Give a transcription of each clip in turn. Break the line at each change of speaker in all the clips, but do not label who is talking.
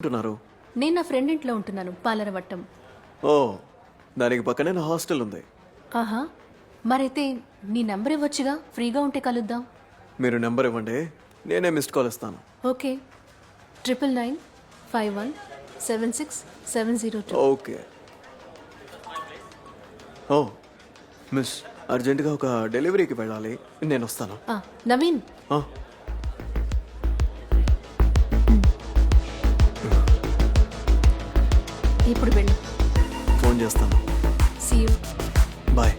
ఉంటున్నారు
నేను నా ఫ్రెండ్ ఇంట్లో ఉంటున్నాను పాలరవట్టం.
ఓ దానికి పక్కనే నా హాస్టల్ ఉంది.
ఆహా మరైతే నీ నెంబర్ ఇవ్వచ్చుగా? ఫ్రీగా ఉంటే కలుద్దాం.
మీరు నెంబర్ ఇవ్వండి నేనే మిస్డ్ కాల్ ఇస్తాను
okay. Triple nine five one seven six seven zero two.
Okay. ఓ మిస్ అర్జెంటుగా ఒక డెలివరీకి వెళ్ళాలి. నేను వస్తాను.
నవీన్. ఇప్పుడు వెళ్ళు.
ఫోన్ చేస్తాను.
See you
bye.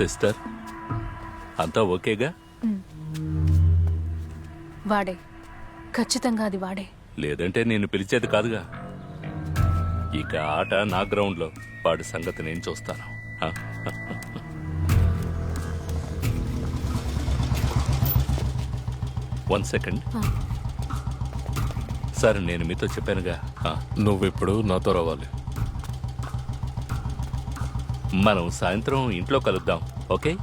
సిస్టర్? అంతా ఓకేగా?
వాడే. ఖచ్చితంగా అది వాడే.
లేదంటే నేను పిలిచేది కాదుగా. ఇక ఆట నా గ్రౌండ్లో. వాడి సంగతి నేను చూస్తాను? One second. సార్ నేను మీతో చెప్పానుగా. ఆ,
నువ్విప్పుడు నాతో రావాలి.
మనం సాయంత్రం ఇంట్లో కలుద్దాం ఓకే?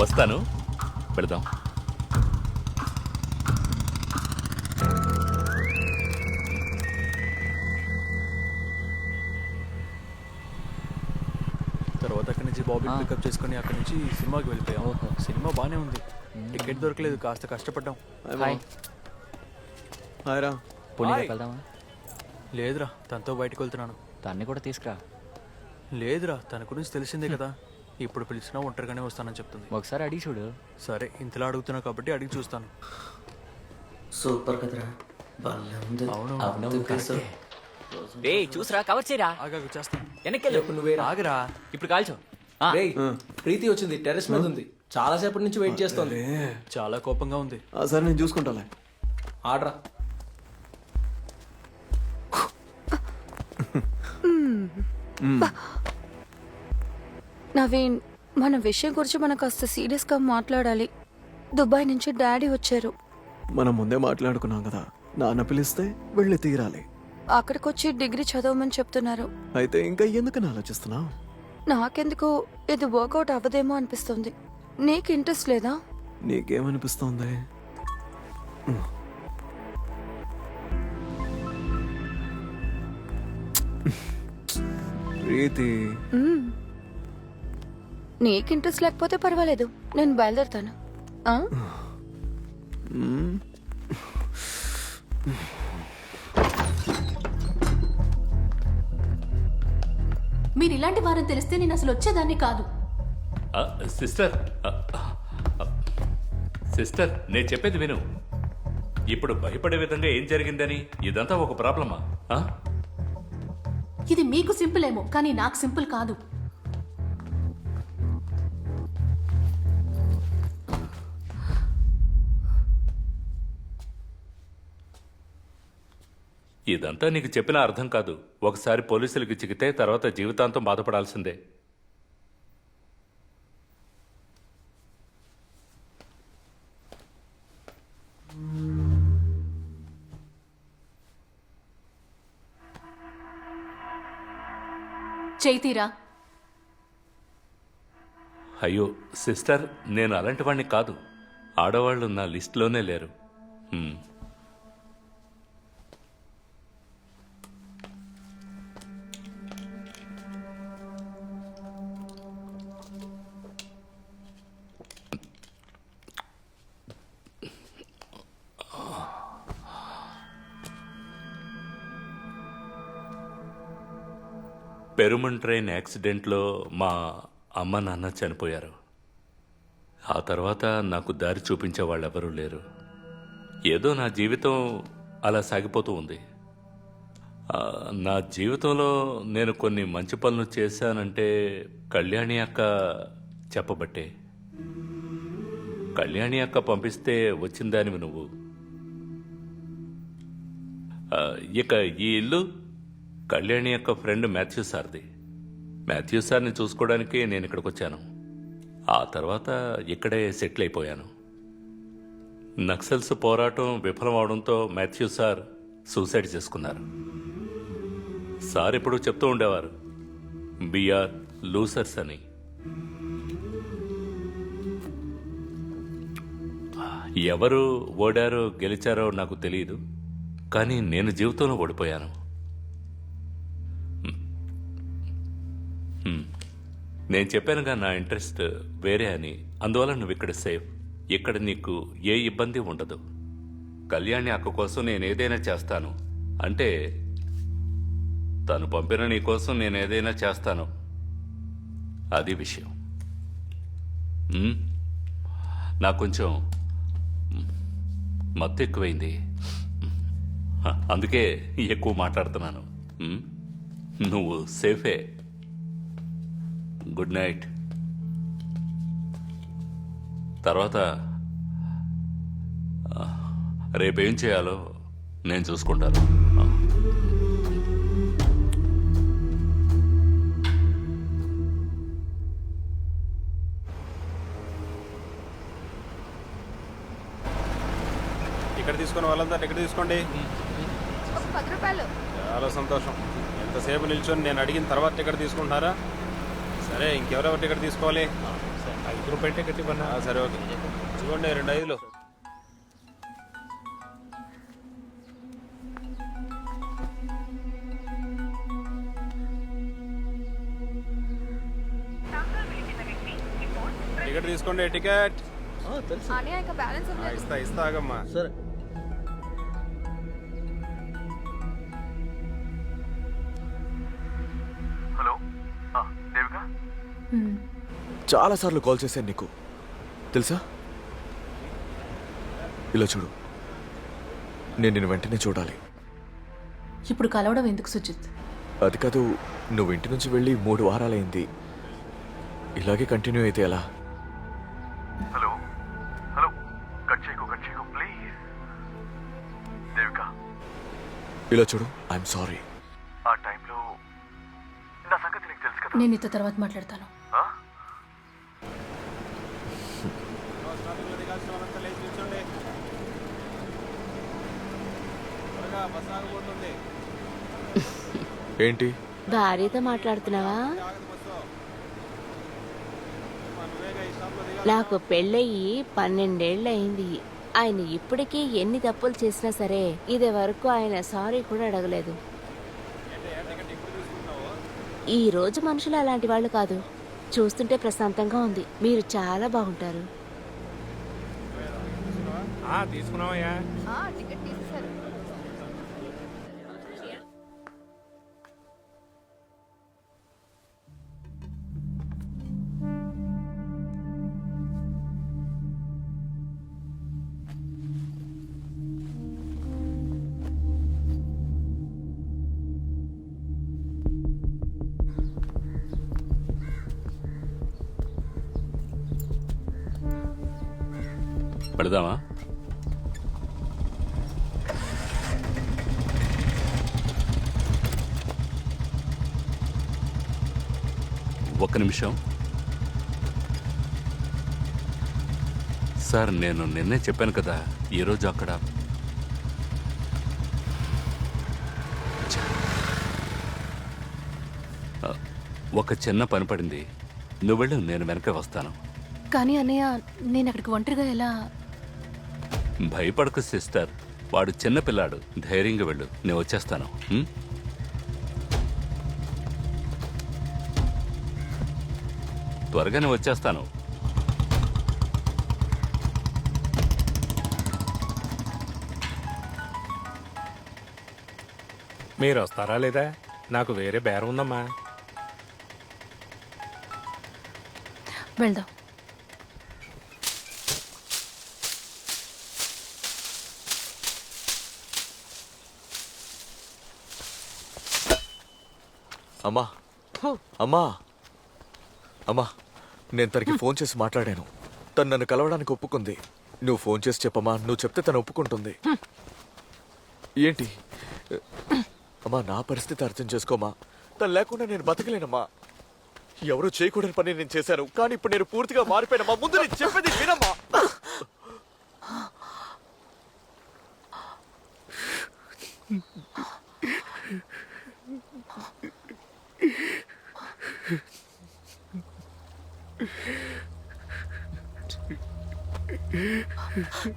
వస్తాను. పెడదాం.
తర్వాత అక్కడి నుంచి బాబీ పికప్ చేసుకుని అక్కడి నుంచి సినిమాకి వెళ్ళిపోయాం. సినిమా బానే ఉంది. టికెట్ దొరకలేదు కాస్త కష్టపడ్డాం.
హాయ్. రా.
వెళ్దామా
లేదురా తనతో బయటకు వెళ్తున్నాను
దాన్ని కూడా తీసుకురా.
లేదురా తన గురించి తెలిసిందే కదా. ఇప్పుడు పిలిచినా ఒంటరిగానే వస్తానని చెప్తుంది.
ఒకసారి అడిగి చూడు.
సరే ఇంతలా అడుగుతున్నావు కాబట్టి అడిగి చూస్తాను.
సూపర్ కదరా. భలే ఉంది.
అవును
రేయ్ చూసరా? కవర్ చేయరా?
ఆగాగు చేస్తాను.
వెనక్కి
నువ్వే రా.
ఆగరా.
ఇప్పుడు కాల్చో.
రేయ్ ప్రీతి వచ్చింది టెర్రస్ మీద ఉంది. చాలా సేపటి నుంచి వెయిట్ చేస్తోంది.
చాలా కోపంగా ఉంది.
ఆ, సరే నేను చూసుకుంటాలే.
ఆడరా.
నవీన్ మన విషయం గురించి మనం కాస్త సీరియస్గా మాట్లాడాలి. దుబాయ్ నుంచి డాడీ వచ్చారు.
మనం ముందే మాట్లాడుకున్నాం కదా. నాన్న పిలిస్తే వెళ్ళి తీరాలి.
అక్కడికి వచ్చి డిగ్రీ చదవమని చెప్తున్నారు.
అయితే ఇంకా ఎందుకని ఆలోచిస్తున్నావు?
నాకెందుకు ఇది వర్కౌట్ అవ్వదేమో అనిపిస్తుంది. నీకు ఇంట్రెస్ట్ లేదా?
నీకేమనిపిస్తోంది? ప్రీతి.
నీకు ఇంట్రెస్ట్ లేకపోతే పర్వాలేదు. నేను బయలుదేరుతాను.
మీరు ఇలాంటి వారని తెలిస్తే నేను అసలు వచ్చేదాన్ని కాదు.
సిస్టర్ సిస్టర్ నేను చెప్పేది విను. ఇప్పుడు భయపడే విధంగా ఏం జరిగిందని ఇదంతా ఒక ప్రాబ్లమా?
ఇది మీకు సింపుల్ ఏమో కానీ నాకు సింపుల్ కాదు.
ఇదంతా నీకు చెప్పిన అర్థం కాదు. ఒకసారి పోలీసులకు చిక్కితే తర్వాత జీవితాంతం బాధపడాల్సిందే.
చైతీరా.
అయ్యో సిస్టర్ నేను అలాంటి వాడిని కాదు. ఆడవాళ్ళు నా లిస్ట్లోనే లేరు. పెరుమన్ ట్రైన్ యాక్సిడెంట్లో మా అమ్మ నాన్న చనిపోయారు. ఆ తర్వాత నాకు దారి చూపించే వాళ్ళెవరూ లేరు. ఏదో నా జీవితం అలా సాగిపోతూ ఉంది. నా జీవితంలో నేను కొన్ని మంచి పనులు చేశానంటే కళ్యాణి అక్క చెప్పబట్టే. కళ్యాణి అక్క పంపిస్తే వచ్చిందానివి నువ్వు. ఇక ఈ ఇల్లు కళ్యాణి యొక్క ఫ్రెండ్ మాథ్యూ సార్ది. మాథ్యూ సార్ని చూసుకోవడానికి నేను ఇక్కడికి వచ్చాను ఆ తర్వాత ఇక్కడే సెటిల్ అయిపోయాను. నక్సల్స్ పోరాటం విఫలం అవడంతో మాథ్యూ సార్ సూసైడ్ చేసుకున్నారు. సార్ ఎప్పుడు చెప్తూ ఉండేవారు బిఆర్ లూసర్స్ అని. ఎవరు ఓడారో గెలిచారో నాకు తెలియదు కానీ నేను జీవితంలో ఓడిపోయాను. నేను చెప్పానుగా నా ఇంట్రెస్ట్ వేరే అని అందువల్ల నువ్వు ఇక్కడ సేఫ్. ఇక్కడ నీకు ఏ ఇబ్బంది ఉండదు. కళ్యాణి అక్క కోసం నేను ఏదైనా చేస్తాను. అంటే తను పంపిన నీ కోసం నేను ఏదైనా చేస్తాను. అది విషయం. నాకు కొంచెం మత్తు ఎక్కువైంది. అందుకే ఎక్కువ మాట్లాడుతున్నాను. నువ్వు సేఫే. Good night. తర్వాత రేపేం చేయాలో నేను చూసుకుంటాను.
టికెట్ తీసుకుని వాళ్ళంతా టికెట్ తీసుకోండి. చాలా సంతోషం. ఎంతసేపు నిల్చొని నేను అడిగిన తర్వాత టికెట్ తీసుకుంటున్నారా సరే ఇంకెవరెవరు టికెట్ తీసుకోవాలి? ఐదు రూపాయలు టికెట్ ఇవ్వన్నా సరే ఓకే. ఇదిగోండి రెండు ఐదులు. టికెట్ తీసుకోండి టికెట్. ఇస్తా ఇస్తా ఆగమ్మా.
సరే.
చాలాసార్లు కాల్ చేశాను నీకు. తెలుసా? ఇలా చూడు. నేను నిన్ను వెంటనే చూడాలి.
ఇప్పుడు కలవడం ఎందుకు సుజిత్?
అది కాదు నువ్వు ఇంటి నుంచి వెళ్ళి మూడు వారాలైంది. ఇలాగే కంటిన్యూ అయితే ఎలా? హలో. హలో. కట్ చేయకు కట్ చేయకు ప్లీజ్. దేవిక. ఇలా చూడు ఐఎమ్ సారీ ఆ టైంలో నా సంగతి నీకు తెలుసు కదా?
నేను నీతో తర్వాత మాట్లాడతాను.
ఏంటి?
భార్యతో మాట్లాడుతున్నావా? నాకు పెళ్ళయి పన్నెండేళ్ళు అయింది. ఆయన ఇప్పటికీ ఎన్ని తప్పులు చేసినా సరే ఇది వరకు ఆయన సారీ కూడా అడగలేదు. ఈ రోజు మనుషులు అలాంటి వాళ్ళు కాదు. చూస్తుంటే ప్రశాంతంగా ఉంది. మీరు చాలా బాగుంటారు.
తీసుకున్నావయ్యా.
పెడదామా? ఒక్క నిమిషం. సార్ నేను నిన్నే చెప్పాను కదా ఈరోజు అక్కడ. ఒక చిన్న పని పడింది. నువ్వు వెళ్ళు నేను వెనక వస్తాను.
కానీ అన్నయ్య నేను అక్కడికి ఒంటరిగా ఎలా
భయపడకు సిస్టర్. వాడు చిన్న పిల్లాడు. ధైర్యంగా వెళ్ళు. నేను వచ్చేస్తాను. ఉం? త్వరగానే వచ్చేస్తాను.
మీరు వస్తారా లేదా? నాకు వేరే బేరం ఉందమ్మా.
వెళ్దాం.
అమ్మా. అమ్మా. అమ్మా నేను తనకి ఫోన్ చేసి మాట్లాడాను. తను నన్ను కలవడానికి ఒప్పుకుంది. నువ్వు ఫోన్ చేసి చెప్పమ్మా నువ్వు చెప్తే తను ఒప్పుకుంటుంది. ఏంటి? అమ్మా నా పరిస్థితి అర్థం చేసుకోమా? తను లేకుండా నేను బతకలేనమ్మా. ఎవరు చేయకూడని పని నేను చేశాను కానీ ఇప్పుడు నేను పూర్తిగా మారిపోయానమ్మా. ముందు నేను చెప్పేది వినమ్మా. 妈妈